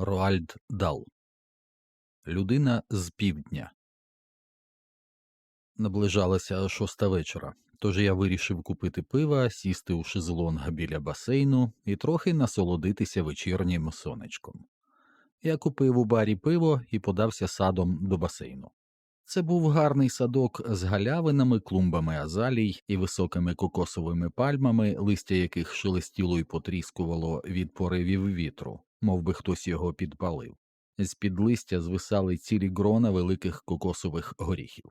Роальд Дал Людина з півдня. Наближалася шоста вечора, тож я вирішив купити пива, сісти у шезлонг біля басейну і трохи насолодитися вечірнім сонечком. Я купив у барі пиво і подався садом до басейну. Це був гарний садок з галявинами, клумбами азалій і високими кокосовими пальмами, листя яких шелестіло й потріскувало від поривів вітру, мов би хтось його підпалив. З під листя звисали цілі грона великих кокосових горіхів.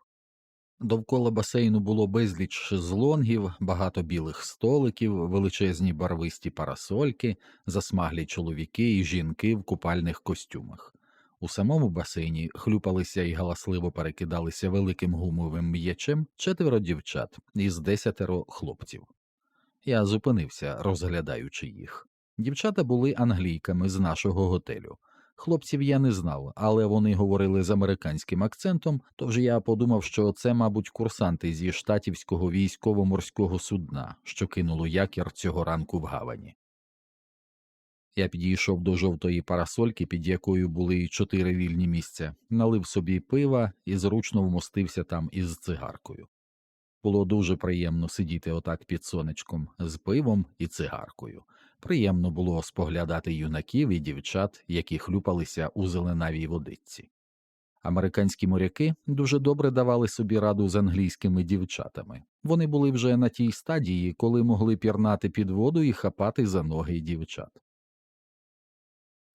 Довкола басейну було безліч шезлонгів, багато білих столиків, величезні барвисті парасольки, засмаглі чоловіки і жінки в купальних костюмах. У самому басейні хлюпалися і галасливо перекидалися великим гумовим м'ячем четверо дівчат із десятеро хлопців. Я зупинився, розглядаючи їх. Дівчата були англійками з нашого готелю. Хлопців я не знав, але вони говорили з американським акцентом, тож я подумав, що це, мабуть, курсанти зі штатівського військово-морського судна, що кинуло якір цього ранку в гавані. Я підійшов до жовтої парасольки, під якою були чотири вільні місця, налив собі пива і зручно вмостився там із цигаркою. Було дуже приємно сидіти отак під сонечком з пивом і цигаркою. Приємно було споглядати юнаків і дівчат, які хлюпалися у зеленавій водичці. Американські моряки дуже добре давали собі раду з англійськими дівчатами. Вони були вже на тій стадії, коли могли пірнати під воду і хапати за ноги дівчат.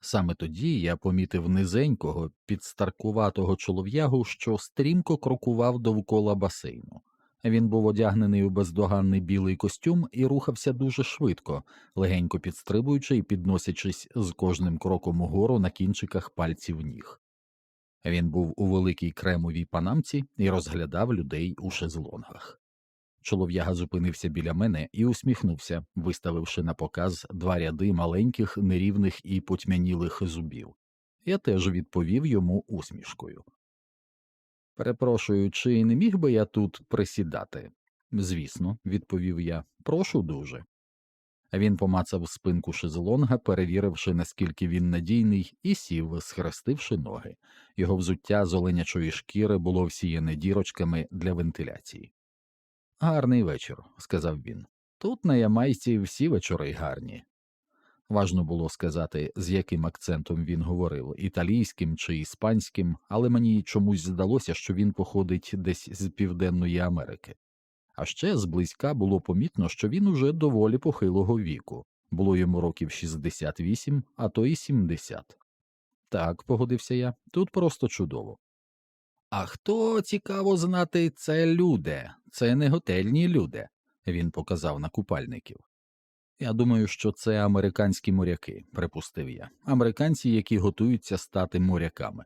Саме тоді я помітив низенького, підстаркуватого чолов'ягу, що стрімко крокував довкола басейну. Він був одягнений у бездоганний білий костюм і рухався дуже швидко, легенько підстрибуючи і підносячись з кожним кроком угору на кінчиках пальців ніг. Він був у великій кремовій панамці і розглядав людей у шезлонгах. Чолов'яга зупинився біля мене і усміхнувся, виставивши на показ два ряди маленьких, нерівних і потьмянілих зубів. Я теж відповів йому усмішкою. Перепрошую, чи не міг би я тут присідати? Звісно, відповів я. Прошу дуже. Він помацав спинку шезлонга, перевіривши, наскільки він надійний, і сів, схрестивши ноги. Його взуття з оленячої шкіри було всіяне дірочками для вентиляції. Гарний вечір, сказав він. Тут на Ямайці всі вечори гарні. Важно було сказати, з яким акцентом він говорив італійським чи іспанським, але мені чомусь здалося, що він походить десь з Південної Америки. А ще зблизька було помітно, що він уже доволі похилого віку було йому років 68, а то й 70. Так, погодився я, тут просто чудово. А хто цікаво знати, це люди, це не готельні люди, він показав на купальників. Я думаю, що це американські моряки, припустив я, американці, які готуються стати моряками.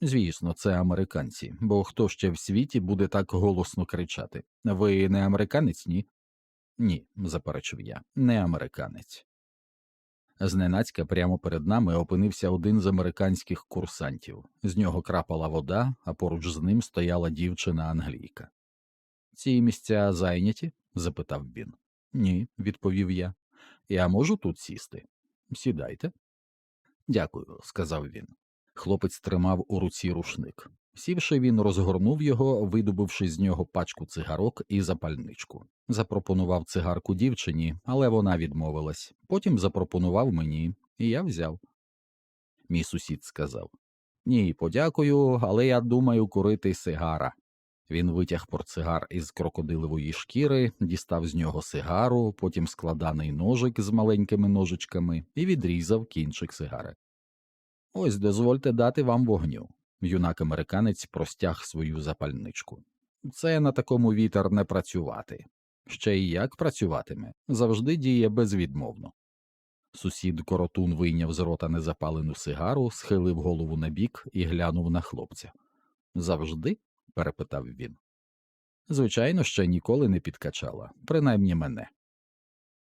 Звісно, це американці, бо хто ще в світі буде так голосно кричати Ви не американець, ні? Ні, заперечив я, не американець. Зненацька прямо перед нами опинився один з американських курсантів. З нього крапала вода, а поруч з ним стояла дівчина англійка. Ці місця зайняті? запитав він. Ні, відповів я. Я можу тут сісти. Сідайте. Дякую, сказав він. Хлопець тримав у руці рушник. Сівши, він розгорнув його, видобувши з нього пачку цигарок і запальничку. Запропонував цигарку дівчині, але вона відмовилась. Потім запропонував мені, і я взяв. Мій сусід сказав Ні, подякую, але я думаю курити сигара. Він витяг портсигар із крокодилової шкіри, дістав з нього сигару, потім складаний ножик з маленькими ножичками і відрізав кінчик сигари. Ось дозвольте дати вам вогню. Юнак американець простяг свою запальничку. Це на такому вітер не працювати. Ще й як працюватиме, завжди діє безвідмовно. Сусід коротун вийняв з рота незапалену сигару, схилив голову на бік і глянув на хлопця. Завжди? Перепитав він. Звичайно, ще ніколи не підкачала, принаймні мене.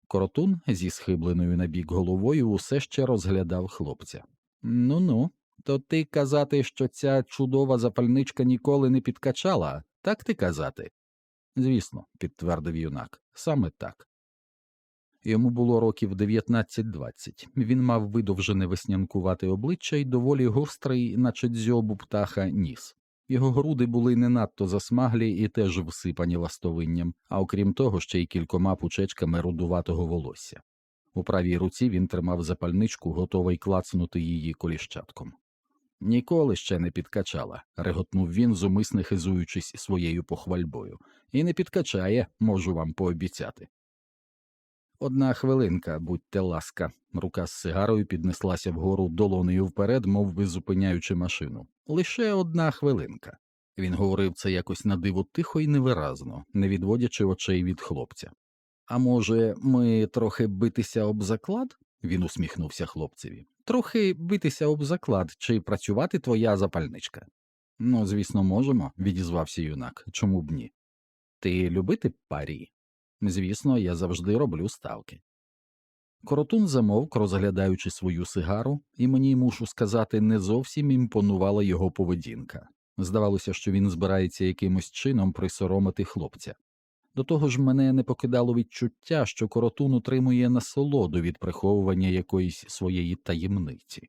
Коротун зі схибленою на бік головою усе ще розглядав хлопця. Ну ну, то ти казати, що ця чудова запальничка ніколи не підкачала, так ти казати? Звісно, підтвердив юнак, саме так. Йому було років 19-20. Він мав видовжене веснянкувате обличчя і доволі гострий, наче дзьобу птаха, ніс. Його груди були не надто засмаглі і теж всипані ластовинням, а окрім того, ще й кількома пучечками рудуватого волосся. У правій руці він тримав запальничку, готовий клацнути її коліщатком. Ніколи ще не підкачала, реготнув він, зумисне хизуючись своєю похвальбою. І не підкачає, можу вам пообіцяти. Одна хвилинка, будьте ласка. Рука з сигарою піднеслася вгору долонею вперед, мов би зупиняючи машину. Лише одна хвилинка. Він говорив це якось на диво тихо і невиразно, не відводячи очей від хлопця. А може, ми трохи битися об заклад? Він усміхнувся хлопцеві. Трохи битися об заклад, чи працювати твоя запальничка? Ну, звісно, можемо, відізвався юнак. Чому б ні? Ти любити парі? Звісно, я завжди роблю ставки. Коротун замовк, розглядаючи свою сигару, і мені мушу сказати, не зовсім імпонувала його поведінка. Здавалося, що він збирається якимось чином присоромити хлопця. До того ж, мене не покидало відчуття, що коротун утримує насолоду від приховування якоїсь своєї таємниці.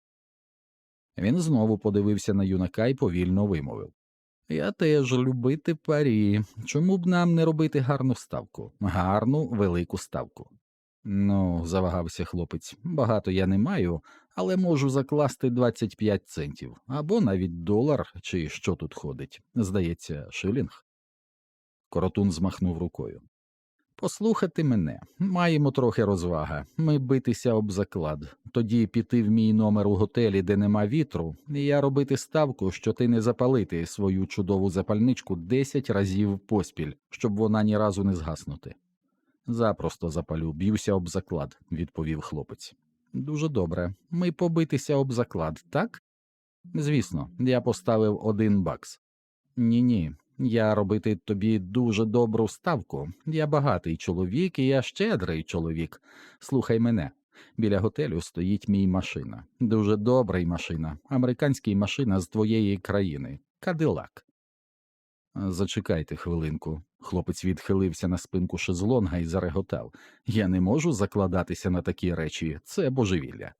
Він знову подивився на юнака і повільно вимовив Я теж любити парі. Чому б нам не робити гарну ставку, гарну велику ставку? Ну, завагався хлопець, багато я не маю, але можу закласти 25 центів або навіть долар, чи що тут ходить. Здається, шилінг. Коротун змахнув рукою. Послухати мене, маємо трохи розвага. Ми битися об заклад, тоді піти в мій номер у готелі, де нема вітру, і я робити ставку, що ти не запалити свою чудову запальничку десять разів поспіль, щоб вона ні разу не згаснути. Запросто запалю, б'юся об заклад, відповів хлопець. Дуже добре. Ми побитися об заклад, так? Звісно, я поставив один бакс. Ні ні, я робити тобі дуже добру ставку. Я багатий чоловік, і я щедрий чоловік. Слухай мене. Біля готелю стоїть мій машина. Дуже добрий машина. Американський машина з твоєї країни. Кадилак. Зачекайте хвилинку. Хлопець відхилився на спинку шезлонга і зареготав. Я не можу закладатися на такі речі, це божевілля.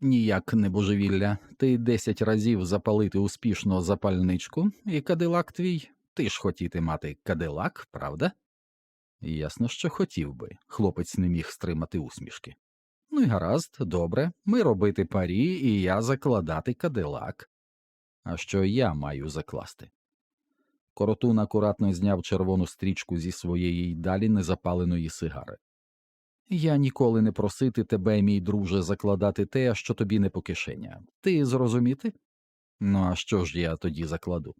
Ніяк не божевілля. Ти десять разів запалити успішно запальничку, і кадилак твій. Ти ж хотіти мати кадилак, правда? Ясно, що хотів би. Хлопець не міг стримати усмішки. Ну й гаразд, добре, ми робити парі, і я закладати кадилак. А що я маю закласти? Коротун акуратно зняв червону стрічку зі своєї далі незапаленої сигари. Я ніколи не просити тебе, мій друже, закладати те, що тобі не по кишеня. Ти зрозуміти? Ну, а що ж я тоді закладу?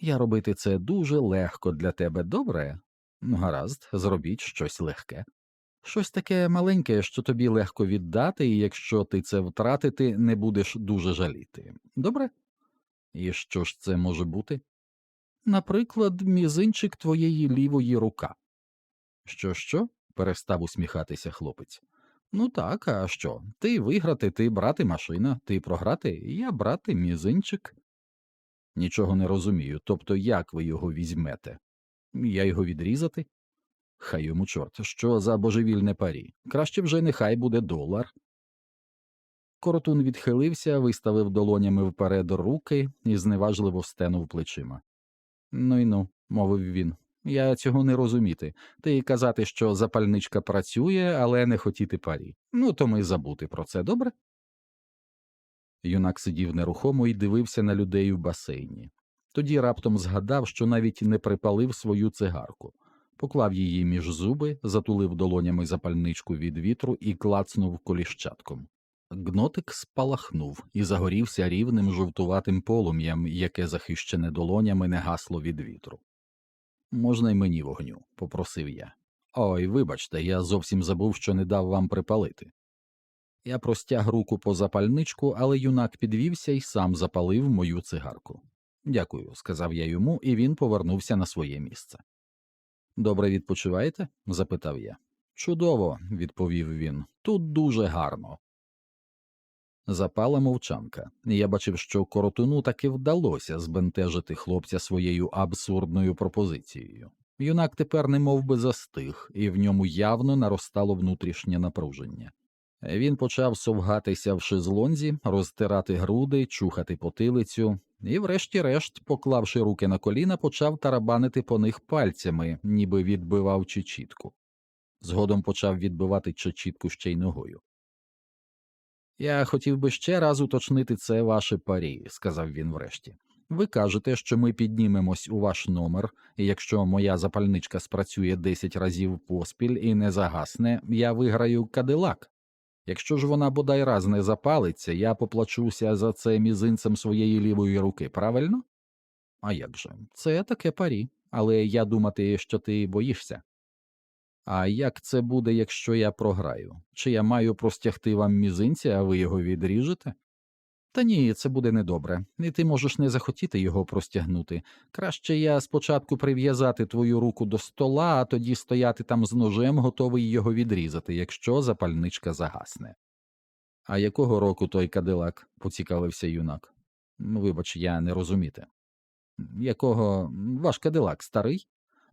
Я робити це дуже легко для тебе, добре? Ну, гаразд, зробіть щось легке. Щось таке маленьке, що тобі легко віддати, і якщо ти це втратити, не будеш дуже жаліти. Добре? І що ж це може бути? Наприклад, мізинчик твоєї лівої рука. Що, що? Перестав усміхатися хлопець. Ну так, а що? Ти виграти, ти брати машина, ти програти, я брати мізинчик. Нічого не розумію. Тобто як ви його візьмете? Я його відрізати? Хай йому чорт, що за божевільне парі. Краще вже нехай буде долар. Коротун відхилився, виставив долонями вперед руки і зневажливо стенув плечима. Ну й ну, мовив він. Я цього не розуміти. Ти казати, що запальничка працює, але не хотіти парі. Ну, то ми забути про це, добре? Юнак сидів нерухомо і дивився на людей у басейні. Тоді раптом згадав, що навіть не припалив свою цигарку, поклав її між зуби, затулив долонями запальничку від вітру і клацнув коліщатком. Гнотик спалахнув і загорівся рівним жовтуватим полум'ям, яке захищене долонями не гасло від вітру. Можна й мені вогню, попросив я. Ой, вибачте, я зовсім забув, що не дав вам припалити. Я простяг руку по запальничку, але юнак підвівся і сам запалив мою цигарку. Дякую, сказав я йому, і він повернувся на своє місце. Добре відпочиваєте? запитав я. Чудово, відповів він. Тут дуже гарно. Запала мовчанка, я бачив, що коротуну таки вдалося збентежити хлопця своєю абсурдною пропозицією. Юнак тепер не мов би застиг, і в ньому явно наростало внутрішнє напруження. Він почав совгатися в шезлонзі, розтирати груди, чухати потилицю, і, врешті-решт, поклавши руки на коліна, почав тарабанити по них пальцями, ніби відбивав чечітку. Згодом почав відбивати чечітку ще й ногою. Я хотів би ще раз уточнити це ваше парі, сказав він врешті. Ви кажете, що ми піднімемось у ваш номер, і якщо моя запальничка спрацює 10 разів поспіль і не загасне, я виграю кадилак. Якщо ж вона бодай раз не запалиться, я поплачуся за це мізинцем своєї лівої руки, правильно? А як же? Це таке парі, але я думати, що ти боїшся. А як це буде, якщо я програю? Чи я маю простягти вам мізинця, а ви його відріжете? Та ні, це буде недобре, і ти можеш не захотіти його простягнути. Краще я спочатку прив'язати твою руку до стола, а тоді стояти там з ножем, готовий його відрізати, якщо запальничка загасне. А якого року той кадилак? поцікавився юнак. «Ну, Вибач, я не розуміти. Якого ваш кадилак старий?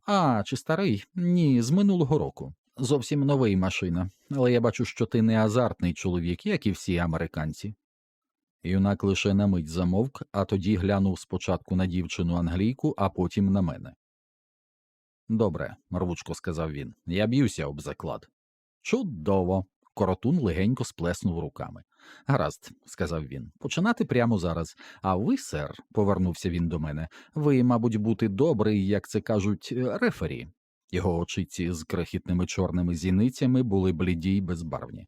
А, чи старий? Ні, з минулого року. Зовсім новий машина, але я бачу, що ти не азартний чоловік, як і всі американці. Юнак лише на мить замовк, а тоді глянув спочатку на дівчину англійку, а потім на мене. Добре, рвучко сказав він, я б'юся об заклад. Чудово. Коротун легенько сплеснув руками. Гаразд, сказав він, починати прямо зараз. А ви, сер, повернувся він до мене, ви, мабуть, бути добрий, як це кажуть, рефері. Його очиці з крихітними чорними зіницями були бліді й безбарвні.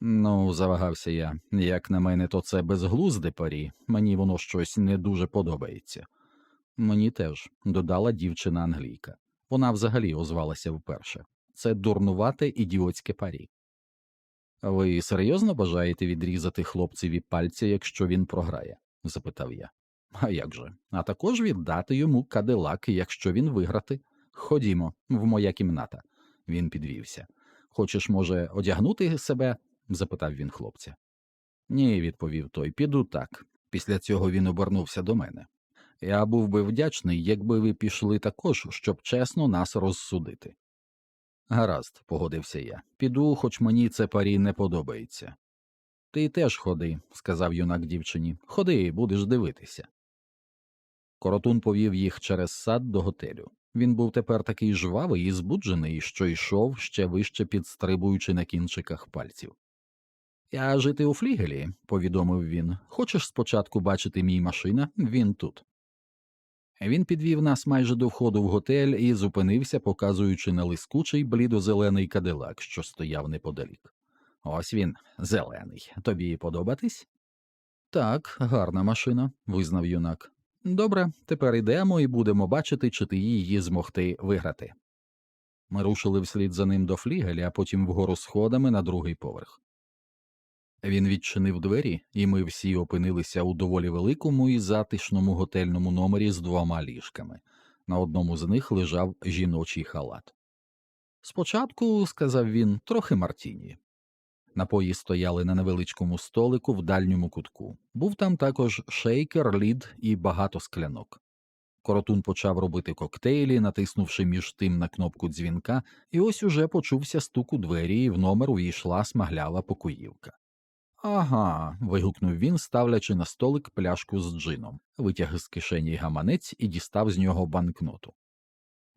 Ну, завагався я. Як на мене, то це безглузде парі, мені воно щось не дуже подобається. Мені теж, додала дівчина англійка. Вона взагалі озвалася вперше. Це дурнувате ідіотське парі. Ви серйозно бажаєте відрізати хлопцеві пальці, якщо він програє? запитав я. А як же? А також віддати йому кадилак, якщо він виграти. Ходімо, в моя кімната. Він підвівся. Хочеш, може, одягнути себе? запитав він хлопця. Ні, відповів той, піду так. Після цього він обернувся до мене. Я був би вдячний, якби ви пішли також, щоб чесно нас розсудити. Гаразд, погодився я. Піду, хоч мені це парі не подобається. Ти теж ходи, сказав юнак дівчині. Ходи, будеш дивитися. Коротун повів їх через сад до готелю. Він був тепер такий жвавий і збуджений, що йшов ще вище підстрибуючи на кінчиках пальців. Я жити у флігелі, повідомив він. Хочеш спочатку бачити мій машина? Він тут. Він підвів нас майже до входу в готель і зупинився, показуючи на лискучий блідо-зелений кадилак, що стояв неподалік. Ось він, зелений. Тобі подобатись? Так, гарна машина, визнав юнак. Добре, тепер йдемо і будемо бачити, чи ти її змогти виграти. Ми рушили вслід за ним до флігеля, а потім вгору сходами на другий поверх. Він відчинив двері, і ми всі опинилися у доволі великому і затишному готельному номері з двома ліжками. На одному з них лежав жіночий халат. Спочатку, сказав він, трохи Мартіні. Напої стояли на невеличкому столику в дальньому кутку. Був там також шейкер, лід і багато склянок. Коротун почав робити коктейлі, натиснувши між тим на кнопку дзвінка, і ось уже почувся стук у двері, і в номер увійшла смаглява покоївка. Ага. вигукнув він, ставлячи на столик пляшку з джином, витяг з кишені гаманець і дістав з нього банкноту.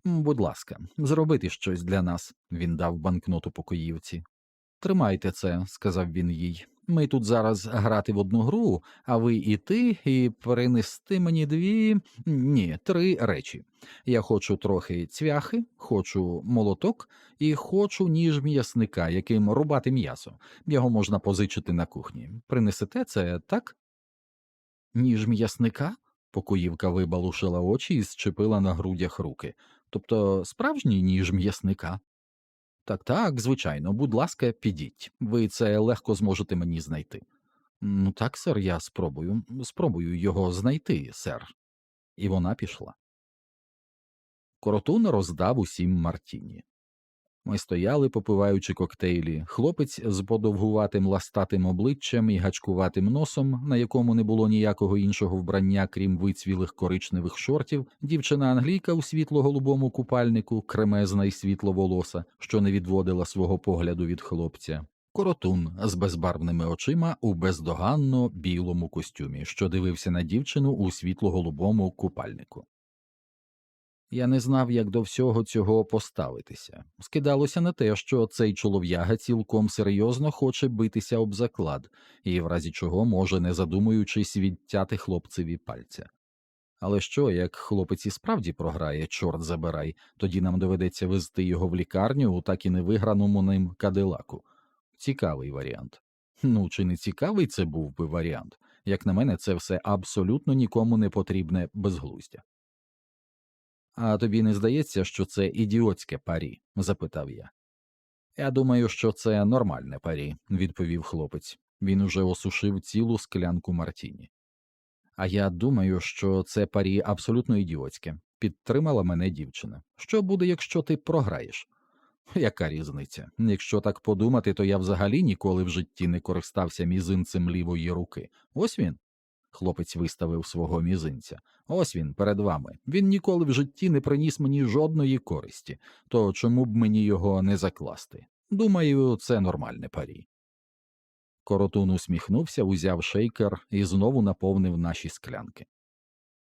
Будь ласка, зробити щось для нас, він дав банкноту покоївці. Тримайте це, сказав він їй. Ми тут зараз грати в одну гру, а ви іти і перенести мені дві ні, три речі. Я хочу трохи цвяхи, хочу молоток і хочу ніж м'ясника, яким рубати м'ясо. Його можна позичити на кухні. Принесете це так? Ніж м'ясника? Покоївка вибалушила очі і зчепила на грудях руки. Тобто справжній ніж м'ясника. Так, так, звичайно, будь ласка, підіть. Ви це легко зможете мені знайти. Ну так, сер, я спробую, спробую його знайти, сер. І вона пішла. Коротун роздав усім Мартіні. Ми стояли, попиваючи коктейлі. Хлопець з подовгуватим ластатим обличчям і гачкуватим носом, на якому не було ніякого іншого вбрання, крім вицвілих коричневих шортів, дівчина англійка у світло-голубому купальнику, кремезна й світловолоса, що не відводила свого погляду від хлопця. Коротун з безбарвними очима у бездоганно білому костюмі, що дивився на дівчину у світло-голубому купальнику. Я не знав, як до всього цього поставитися. Скидалося на те, що цей чолов'яга цілком серйозно хоче битися об заклад, і в разі чого може, не задумуючись, відтяти хлопцеві пальця. Але що, як хлопець і справді програє, чорт забирай, тоді нам доведеться везти його в лікарню у так і невиграному ним кадилаку. Цікавий варіант. Ну, чи не цікавий це був би варіант? Як на мене, це все абсолютно нікому не потрібне безглуздя. А тобі не здається, що це ідіотське парі? запитав я. Я думаю, що це нормальне парі, відповів хлопець. Він уже осушив цілу склянку Мартіні. А я думаю, що це парі абсолютно ідіотське. Підтримала мене дівчина. Що буде, якщо ти програєш? Яка різниця? Якщо так подумати, то я взагалі ніколи в житті не користався мізинцем лівої руки. Ось він. Хлопець виставив свого мізинця. Ось він перед вами. Він ніколи в житті не приніс мені жодної користі, то чому б мені його не закласти? Думаю, це нормальне парі. Коротун усміхнувся, узяв шейкер і знову наповнив наші склянки.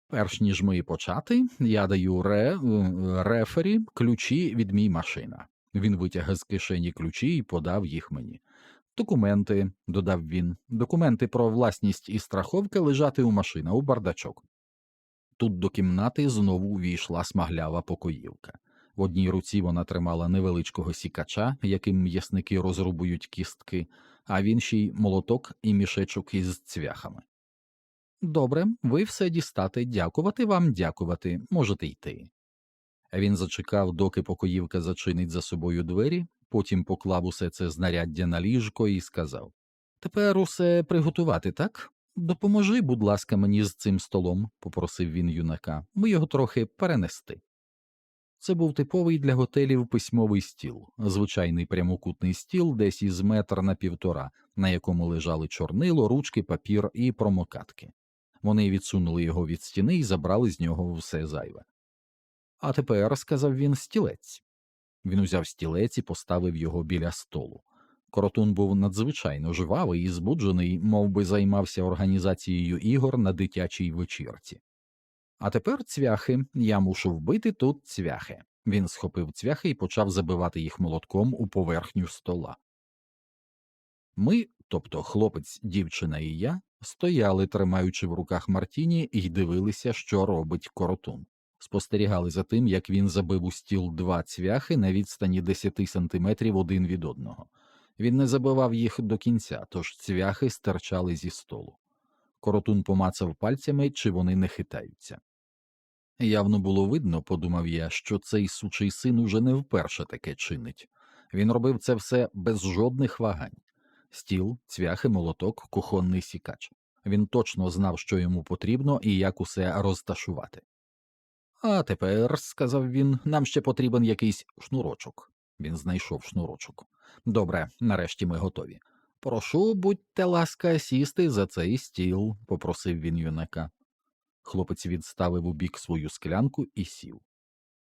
Перш ніж ми почати, я даю ре, рефері ключі від мій машина. Він витяг з кишені ключі і подав їх мені. Документи, додав він, документи про власність і страховки лежати у машина, у бардачок. Тут до кімнати знову увійшла смаглява покоївка. В одній руці вона тримала невеличкого сікача, яким м'ясники розрубують кістки, а в іншій молоток і мішечок із цвяхами. Добре, ви все дістати, дякувати вам, дякувати, можете йти. Він зачекав, доки покоївка зачинить за собою двері, потім поклав усе це знаряддя на ліжко і сказав Тепер усе приготувати, так? Допоможи, будь ласка, мені з цим столом, попросив він юнака, ми його трохи перенести. Це був типовий для готелів письмовий стіл, звичайний прямокутний стіл десь із метр на півтора, на якому лежали чорнило, ручки, папір і промокатки. Вони відсунули його від стіни і забрали з нього все зайве. А тепер, сказав він, стілець. Він узяв стілець і поставив його біля столу. Коротун був надзвичайно жвавий і збуджений, мов би займався організацією ігор на дитячій вечірці. А тепер цвяхи, я мушу вбити тут цвяхи. Він схопив цвяхи і почав забивати їх молотком у поверхню стола. Ми, тобто хлопець, дівчина і я, стояли, тримаючи в руках Мартіні, і дивилися, що робить коротун. Спостерігали за тим, як він забив у стіл два цвяхи на відстані 10 сантиметрів один від одного. Він не забивав їх до кінця, тож цвяхи стирчали зі столу. Коротун помацав пальцями, чи вони не хитаються. Явно було видно, подумав я, що цей сучий син уже не вперше таке чинить. Він робив це все без жодних вагань стіл, цвяхи, молоток, кухонний сікач. Він точно знав, що йому потрібно і як усе розташувати. А тепер, сказав він, нам ще потрібен якийсь шнурочок. Він знайшов шнурочок. Добре, нарешті ми готові. Прошу, будьте ласка, сісти за цей стіл, попросив він юнака. Хлопець відставив у бік свою склянку і сів.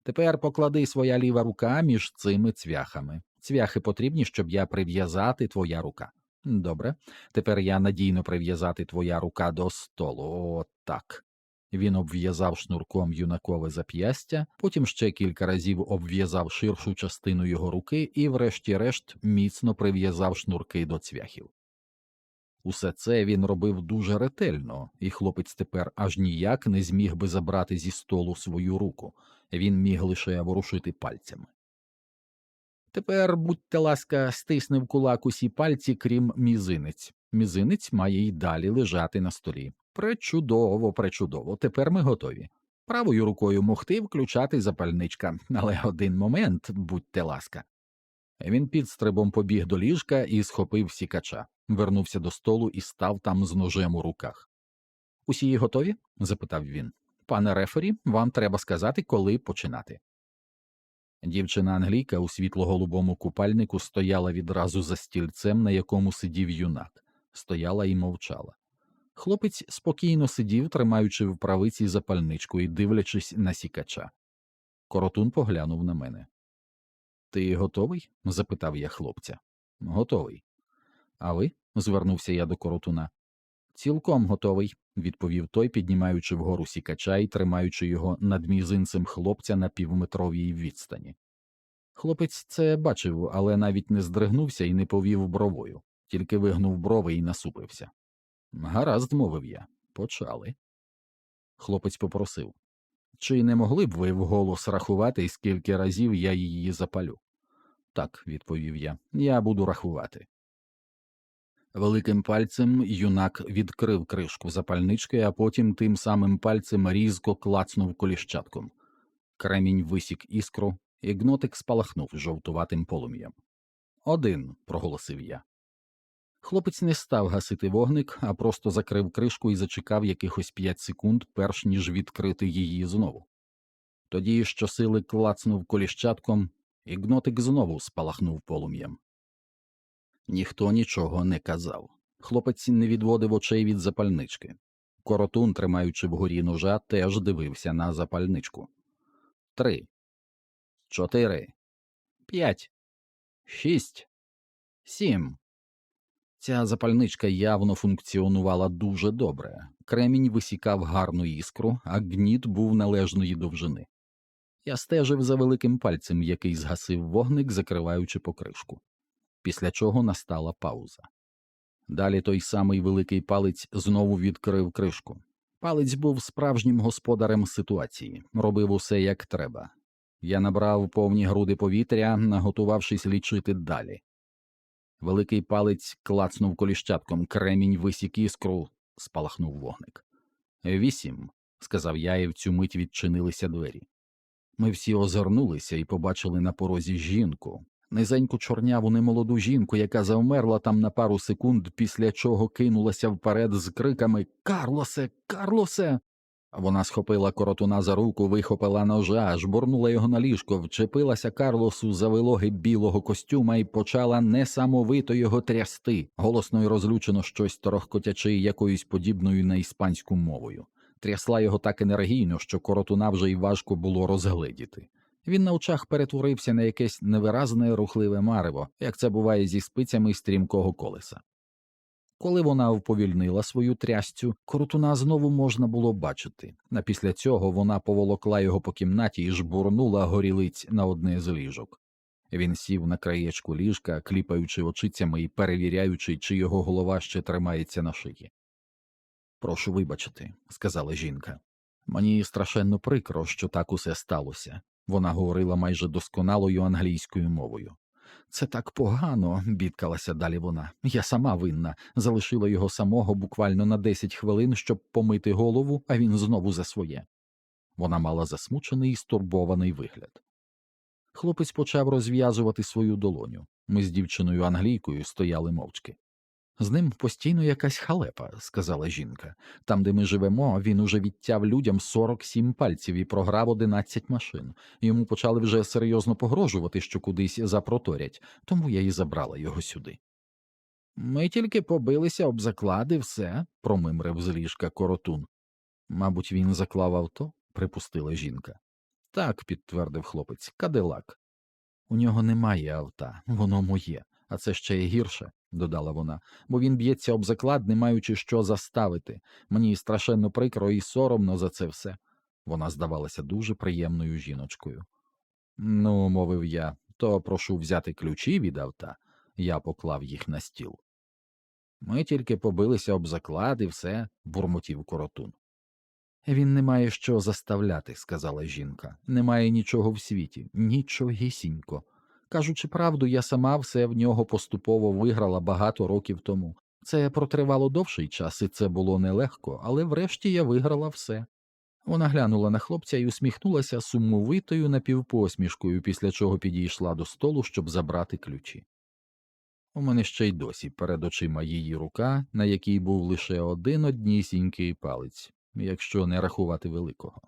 Тепер поклади своя ліва рука між цими цвяхами. Цвяхи потрібні, щоб я прив'язати твоя рука. Добре, тепер я надійно прив'язати твоя рука до столу. О, так. Він обв'язав шнурком юнакове зап'ястя, потім ще кілька разів обв'язав ширшу частину його руки і, врешті-решт, міцно прив'язав шнурки до цвяхів. Усе це він робив дуже ретельно, і хлопець тепер аж ніяк не зміг би забрати зі столу свою руку, він міг лише ворушити пальцями. Тепер, будьте ласка, стиснив кулак усі пальці, крім мізинець. Мізинець має й далі лежати на столі. Пречудово, пречудово, тепер ми готові. Правою рукою могти включати запальничка, але один момент, будьте ласка. Він підстрибом побіг до ліжка і схопив сікача, вернувся до столу і став там з ножем у руках. Усі готові? запитав він. Пане рефері, вам треба сказати, коли починати. Дівчина англійка у світло-голубому купальнику стояла відразу за стільцем, на якому сидів юнак, стояла і мовчала. Хлопець спокійно сидів, тримаючи в правиці запальничку і дивлячись на сікача. Коротун поглянув на мене. Ти готовий? запитав я хлопця. Готовий. А ви? звернувся я до коротуна. Цілком готовий, відповів той, піднімаючи вгору сікача і тримаючи його над мізинцем хлопця на півметровій відстані. Хлопець це бачив, але навіть не здригнувся і не повів бровою, тільки вигнув брови і насупився. Гаразд, мовив я. Почали. Хлопець попросив чи не могли б ви вголос рахувати, скільки разів я її запалю? Так, відповів я, я буду рахувати. Великим пальцем юнак відкрив кришку запальнички, а потім тим самим пальцем різко клацнув коліщатком. Кремінь висік іскру, і гнотик спалахнув жовтуватим полум'ям. Один, проголосив я. Хлопець не став гасити вогник, а просто закрив кришку і зачекав якихось п'ять секунд, перш ніж відкрити її знову. Тоді щосили клацнув коліщатком, і гнотик знову спалахнув полум'ям. Ніхто нічого не казав. Хлопець не відводив очей від запальнички. Коротун, тримаючи вгорі ножа, теж дивився на запальничку. Три, чотири, п'ять, шість, сім. Ця запальничка явно функціонувала дуже добре. Кремінь висікав гарну іскру, а гніт був належної довжини. Я стежив за великим пальцем, який згасив вогник, закриваючи покришку, після чого настала пауза. Далі той самий великий палець знову відкрив кришку. Палець був справжнім господарем ситуації, робив усе як треба. Я набрав повні груди повітря, наготувавшись лічити далі. Великий палець клацнув коліщатком, кремінь висік іскру, спалахнув вогник. Вісім, сказав я, і в цю мить відчинилися двері. Ми всі озирнулися і побачили на порозі жінку, низеньку чорняву немолоду жінку, яка завмерла там на пару секунд, після чого кинулася вперед з криками Карлосе, Карлосе. Вона схопила коротуна за руку, вихопила ножа, жбурнула його на ліжко, вчепилася Карлосу за вилоги білого костюма і почала несамовито його трясти, голосно й розлючено щось торохкотячи якоюсь подібною на іспанську мовою. Трясла його так енергійно, що коротуна вже й важко було розгледіти. Він на очах перетворився на якесь невиразне рухливе марево, як це буває зі спицями стрімкого колеса. Коли вона вповільнила свою трясцю, коротуна знову можна було бачити, а після цього вона поволокла його по кімнаті і жбурнула горілиць на одне з ліжок. Він сів на краєчку ліжка, кліпаючи очицями і перевіряючи, чи його голова ще тримається на шиї. Прошу вибачити, сказала жінка. Мені страшенно прикро, що так усе сталося. Вона говорила майже досконалою англійською мовою. Це так погано, бідкалася далі вона. Я сама винна, залишила його самого буквально на десять хвилин, щоб помити голову, а він знову за своє. Вона мала засмучений і стурбований вигляд. Хлопець почав розв'язувати свою долоню. Ми з дівчиною англійкою стояли мовчки. З ним постійно якась халепа, сказала жінка. Там, де ми живемо, він уже відтяв людям 47 пальців і програв 11 машин. Йому почали вже серйозно погрожувати, що кудись запроторять, тому я і забрала його сюди. Ми тільки побилися об заклади, все, промимрив з ліжка коротун. Мабуть, він заклав авто, припустила жінка. Так, підтвердив хлопець, кадилак. У нього немає авта, воно моє, а це ще й гірше додала вона, бо він б'ється об заклад, не маючи що заставити. Мені страшенно прикро і соромно за це все. Вона здавалася дуже приємною жіночкою. Ну, мовив я, то прошу взяти ключі від авта. Я поклав їх на стіл. Ми тільки побилися об заклад і все, бурмотів коротун. Він не має що заставляти, сказала жінка. Немає нічого в світі, нічогісінько. Кажучи правду, я сама все в нього поступово виграла багато років тому. Це протривало довший час, і це було нелегко, але врешті я виграла все. Вона глянула на хлопця і усміхнулася сумовитою напівпосмішкою, після чого підійшла до столу, щоб забрати ключі. У мене ще й досі перед очима її рука, на якій був лише один однісінький палець, якщо не рахувати великого.